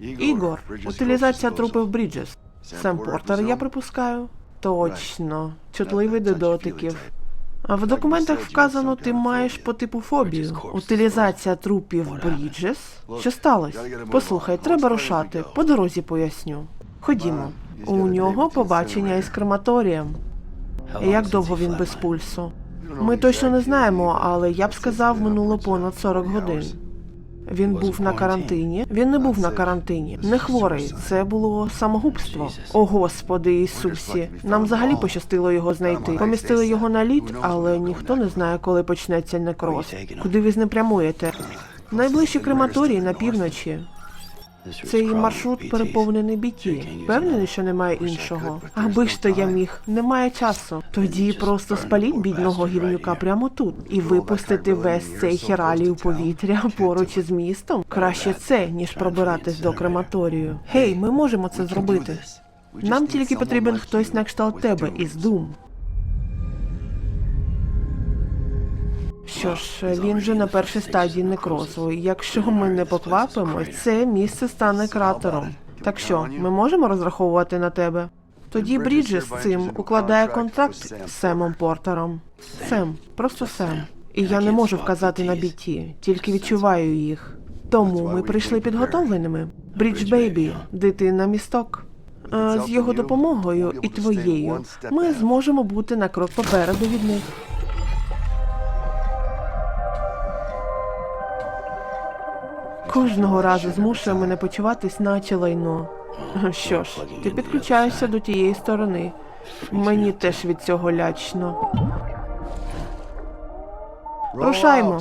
Ігор, утилізація трупів Бріджес. Сем Портер, я припускаю. Точно. Чутливий до дотиків. А в документах вказано, ти маєш по типу фобію. Утилізація трупів Бріджес? Що сталося? Послухай, треба рушати. По дорозі поясню. Ходімо. У нього побачення із крематорієм. Як довго він без пульсу? Ми точно не знаємо, але я б сказав, минуло понад 40 годин. Він був на карантині. Він не був на карантині. Не хворий. Це було самогубство. О Господи Ісусі. Нам взагалі пощастило його знайти. Помістили його на лід, але ніхто не знає, коли почнеться некроз. Куди ви з ним прямуєте? Найближчі крематорії на півночі. Цей маршрут переповнений біті. Впевнений, що немає іншого. Аби ж то я міг, немає часу. Тоді просто спаліть бідного гівнюка прямо тут і випустити весь цей хералій у повітря поруч із містом. Краще це, ніж пробиратись до крематорію. Гей, ми можемо це зробити. Нам тільки потрібен хтось на кшталт тебе із Дум. Що ж, він же на першій стадії некрозу. Якщо ми не поквапимось, це місце стане кратером. Так що, ми можемо розраховувати на тебе? Тоді Бріджес з цим укладає контракт з Семом Портером. Сем, просто Сем. І я не можу вказати на біті, тільки відчуваю їх. Тому ми прийшли підготовленими. Брідж Бейбі, дитина місток. Е, З його допомогою і твоєю ми зможемо бути на крок попереду від них. Кожного разу змушує мене почуватись наче лайно. Що ж, ти підключаєшся до тієї сторони. Мені теж від цього лячно. Рушаймо.